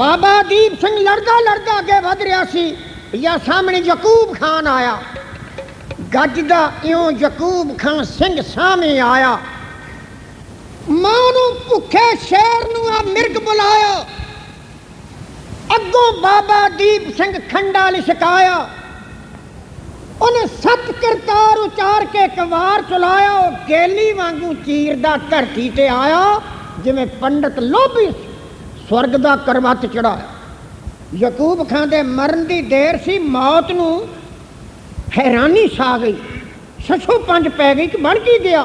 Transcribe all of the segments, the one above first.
ਬਾਬਾ ਦੀਪ ਸਿੰਘ ਲੜਦਾ ਲੜਦਾ ਅੱਗੇ ਵਧ ਰਿਹਾ ਸੀ। ਜਾਂ ਸਾਹਮਣੇ ਯਕੂਬ ਖਾਨ ਆਇਆ। ਗੱਜਦਾ ਇਉਂ ਯਕੂਬ ਖਾਨ ਸਿੰਘ ਸਾਹਮਣੇ ਆਇਆ। ਮਾਂ ਨੂੰ ਭੁੱਖੇ ਸ਼ੇਰ ਨੂੰ ਆ ਮਿਰਗ ਬੁਲਾਇਆ। ਅੱਗੋਂ ਬਾਬਾ ਦੀਪ ਸਿੰਘ ਖੰਡਾ ਲਿਸ਼ਕਾਇਆ ਉਹਨੇ ਸੱਤ ਕਰਤਾਰ ਉਚਾਰ ਕੇ ਇੱਕ ਵਾਰ ਚਲਾਇਆ। ਉਹ ਗੇਲੀ ਵਾਂਗੂ ਚੀਰਦਾ ਧਰਤੀ ਤੇ ਆਇਆ, ਜਿਵੇਂ ਪੰਡਤ ਲੋਭੀ ਸਵਰਗ ਦਾ ਕਰਵੱਤ ਚੜਾਇਆ ਯਕੂਬ ਖਾਨ ਦੇ ਮਰਨ ਦੀ ਦੇਰ ਸੀ, ਮੌਤ ਨੂੰ ਹੈਰਾਨੀ ਛਾ ਗਈ। ਸੱਚੋ ਪੰਜ ਪੈ ਗਈ ਕਿ ਬਣ ਕੀ ਗਿਆ?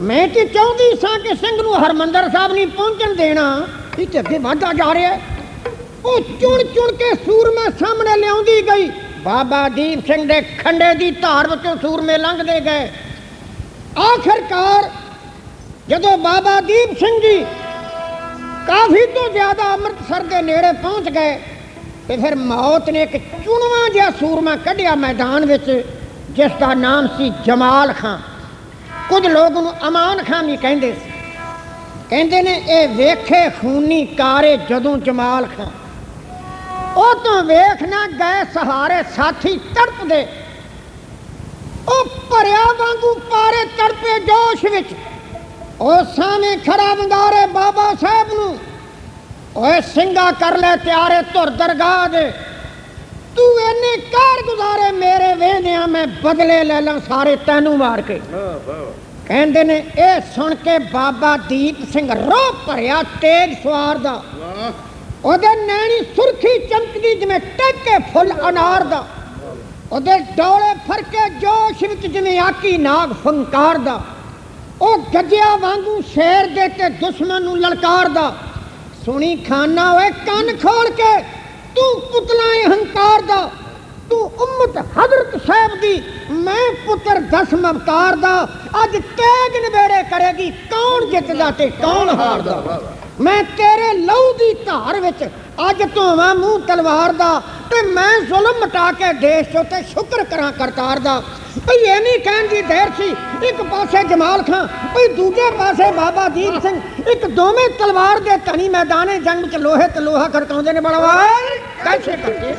ਮੈਂ ਤੇ ਚਾਹੁੰਦੀ ਸਾਂ ਕਿ ਸਿੰਘ ਨੂੰ ਹਰਮੰਦਰ ਸਾਹਿਬ ਨਹੀਂ ਪਹੁੰਚਣ ਦੇਣਾ। ਇਹ ਤੇ ਅੱਗੇ ਵਧਦਾ ਜਾ ਰਿਹਾ ਉਹ ਚੁਣ ਚੁਣ ਕੇ ਸੂਰਮੇ ਸਾਹਮਣੇ ਲਿਆਉਂਦੀ ਗਈ। ਬਾਬਾ ਦੀਪ ਸਿੰਘ ਦੇ ਖੰਡੇ ਦੀ ਧਾਰ ਵਿੱਚੋਂ ਸੂਰਮੇ ਲੰਘਦੇ ਗਏ। ਆਖਰਕਾਰ ਜਦੋਂ ਬਾਬਾ ਦੀਪ ਸਿੰਘ ਜੀ ਕਾਫੀ ਤੋਂ ਜ਼ਿਆਦਾ ਅੰਮ੍ਰਿਤਸਰ ਦੇ ਨੇੜੇ ਪਹੁੰਚ ਗਏ ਤੇ ਫਿਰ ਮੌਤ ਨੇ ਇੱਕ ਚੁਣਵਾ ਜਿਹਾ ਸੂਰਮਾ ਕੱਢਿਆ ਮੈਦਾਨ ਵਿੱਚ, ਜਿਸ ਦਾ ਨਾਮ ਸੀ ਜਮਾਲ ਖਾਂ। ਕੁਝ ਲੋਕ ਨੂੰ ਅਮਾਨ ਖਾਂ ਵੀ ਕਹਿੰਦੇ ਸੀ। ਕਹਿੰਦੇ ਨੇ, ਇਹ ਵੇਖੇ ਖੂਨੀ ਕਾਰੇ ਜਦੋਂ ਜਮਾਲ ਖਾਂ। ਉਹ ਤੋਂ ਵੇਖ ਨਾ ਗਏ ਸਹਾਰੇ ਸਾਥੀ ਤੜਪਦੇ। ਉਹ ਭਰਿਆ ਵਾਂਗੂ ਪਾਰੇ ਤੜਪੇ ਜੋਸ਼ ਵਿੱਚ। ਉਹ ਸਾਹਮਣੇ ਖੜਾ ਵੰਗਾਰੇ ਬਾਬਾ ਸਾਹਿਬ ਨੂੰ। ਓਏ ਸਿੰਘਾ ਕਰ ਲੈ ਤਿਆਰੇ ਧੁਰ ਦਰਗਾਹ ਦੇ। ਤੂੰ ਇੰਨੇ ਕਾਰ ਗੁਜ਼ਾਰੇ ਮੇਰੇ ਵੇਹਦਿਆਂ ਮੈਂ ਬਦਲੇ ਲੈ ਲਾਂ ਸਾਰੇ ਤੈਨੂੰ ਮਾਰ ਕੇ। ਕਹਿੰਦੇ ਨੇ ਇਹ ਸੁਣ ਕੇ ਬਾਬਾ ਦੀਪ ਸਿੰਘ ਰੋਹ ਭਰਿਆ ਤੇਜ ਸਵਾਰ ਦਾ। ਉਹਦੇ ਨੈਣੀ ਸੁਰਖੀ ਚਮਕਦੀ ਜਿਵੇਂ ਟੱਕੇ ਫੁੱਲ ਅਨਾਰ ਦਾ। ਉਹਦੇ ਡੋਲੇ ਫਰਕੇ ਜੋਸ਼ ਵਿੱਚ ਜਿਵੇਂ ਆਕੀ ਨਾਗ ਫੰਕਾਰ ਉਹ ਗੱਜਿਆ ਵਾਂਗੂ ਸ਼ੇਰ ਦੇ ਤੇ ਦੁਸ਼ਮਣ ਨੂੰ ਲਲਕਾਰਦਾ। ਸੁਣੀ ਖਾਨਾ ਓਏ ਕੰਨ ਖੋਲ ਕੇ ਤੂੰ ਪੁਤਲਾ ਹੰਕਾਰ ਦਾ ਤੂੰ ਉਮਤ ਹਜ਼ਰਤ ਸਾਹਿਬ ਦੀ ਮੈਂ ਪੁੱਤਰ ਦਸਮ ਅਵਤਾਰ ਦਾ ਅੱਜ ਤੇਗ ਨਵੇੜੇ ਕਰੇਗੀ ਕੌਣ ਜਿੱਤਦਾ ਤੇ ਕੌਣ ਹਾਰਦਾ? ਮੈਂ ਤੇਰੇ ਲਹੂ ਦੀ ਧਾਰ ਵਿੱਚ ਅੱਜ ਧੋਵਾਂ ਮੂੰਹ ਤਲਵਾਰ ਦਾ ਤੇ ਮੈਂ ਜ਼ੁਲਮ ਮਟਾ ਕੇ ਦੇਸ਼ ਚੋਂ ਤੇ ਸ਼ੁਕਰ ਕਰਾਂ ਕਰਤਾਰ ਦਾ। ਭਈ ਇਹ ਨਹੀਂ ਕਹਿਣ ਦੀ ਦੇਰ ਸੀ ਇੱਕ ਪਾਸੇ ਜਮਾਲ ਖਾਂ ਭਈ ਦੂਜੇ ਪਾਸੇ ਬਾਬਾ ਦੀਪ ਸਿੰਘ ਇੱਕ ਦੋਵੇਂ ਤਲਵਾਰ ਦੇ ਧਨੀ ਮੈਦਾਨੇ ਜੰਗ ਵਿੱਚ ਲੋਹੇ ਤੇ ਲੋਹਾ ਖੜਕਾਉਂਦੇ ਨੇ ਬੜਵਾ ਕੈਸੇ ਕਰਦੇ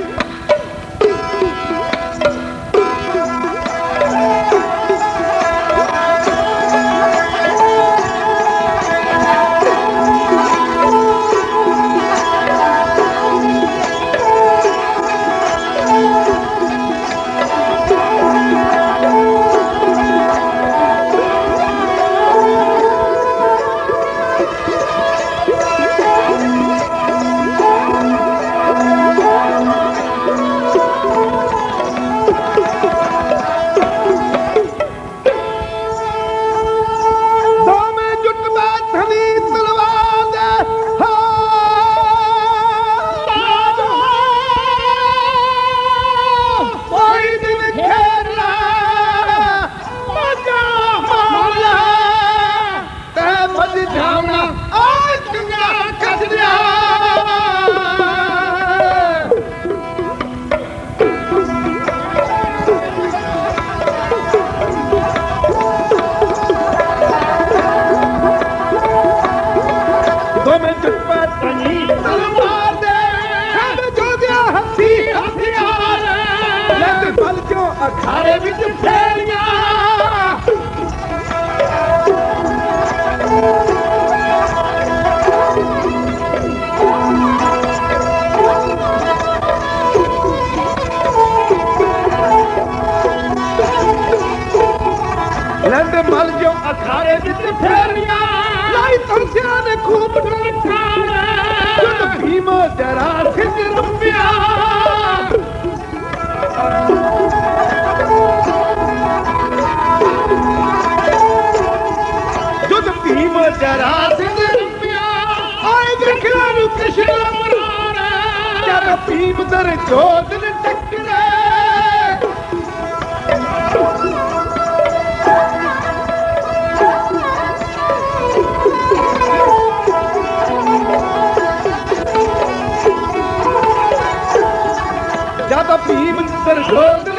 ਬਲ ਚੋਂ ਅਖਾੜੇ ਵਿੱਚ ਫੇਰੀਆਂ ਲੰਡ ਮਲ ਜੋ ਅਖਾੜੇ ਵਿੱਚ ਫੇਰੀਆਂ ਲਾਈ ਤਮਸਿਆਂ ਨੇ ਖੂਬ ਡਰਖਾਣ ਭੀਮ ਦਰ ਜੋਦਨ ਟੱਕਰੇ। ਜਦ ਭੀਮ ਸਰਗੋਦ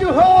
to hold.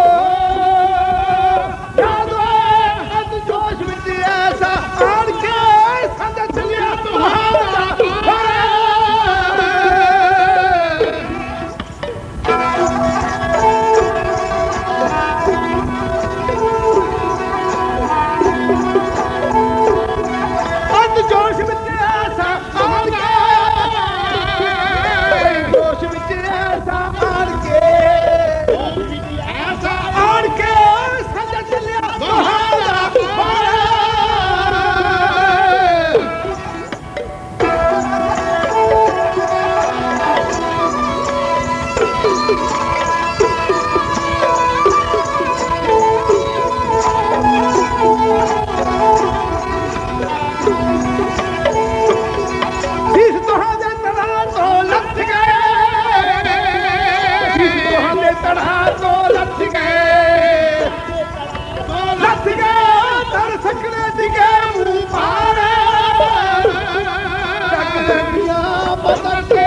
ਦੁਨੀਆ ਬਦਲ ਕੇ